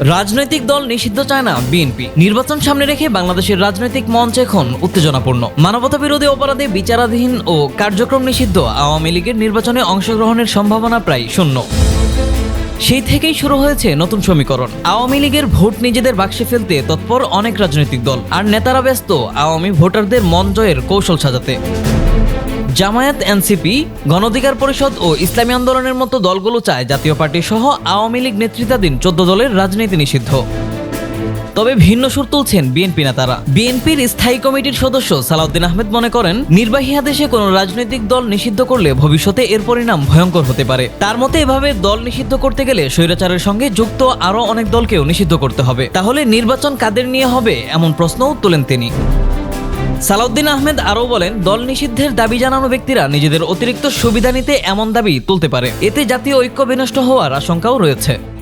রাজনৈতিক দল নিষিদ্ধ চায় না বিএনপি। নির্বাচন সামনে রেখে বাংলাদেশের রাজনৈতিক মঞ্চ এখন উত্তেজনাপূর্ণ। মানবতা বিরোধী অপরাধে বিচারাধীন ও কার্যক্রম নিষিদ্ধ আওয়ামী লীগের নির্বাচনে অংশগ্রহণের সম্ভাবনা প্রায় শূন্য। সেই থেকেই শুরু হয়েছে নতুন সমীকরণ। আওয়ামী লীগের ভোট নিজেদের বাক্সে ফেলতে তৎপর অনেক রাজনৈতিক দল। আর নেতারা ব্যস্ত আওয়ামী ভোটারদের মন জয়ের কৌশল সাজাতে। জামায়াত, এনসিপি, গণঅধিকার পরিষদ ও ইসলামী আন্দোলনের মতো দলগুলো চায় জাতীয় পার্টি সহ আওয়ামী লীগ নেতৃত্বাধীন চোদ্দ দলের রাজনীতি নিষিদ্ধ। তবে ভিন্ন সুর তুলছেন বিএনপি নেতারা। বিএনপির স্থায়ী কমিটির সদস্য সালাউদ্দিন আহমেদ মনে করেন, নির্বাহী আদেশে কোনো রাজনৈতিক দল নিষিদ্ধ করলে ভবিষ্যতে এর পরিণাম ভয়ঙ্কর হতে পারে। তার মতে, এভাবে দল নিষিদ্ধ করতে গেলে স্বৈরাচারের সঙ্গে যুক্ত আরও অনেক দলকেও নিষিদ্ধ করতে হবে। তাহলে নির্বাচন কাদের নিয়ে হবে, এমন প্রশ্নও তোলেন তিনি। সালাউদ্দিন আহমেদ আরও বলেন, দল নিষিদ্ধের দাবি জানানো ব্যক্তিরা নিজেদের অতিরিক্ত সুবিধা নিতে এমন দাবি তুলতে পারে। এতে জাতীয় ঐক্য বিনষ্ট হওয়ার আশঙ্কাও রয়েছে।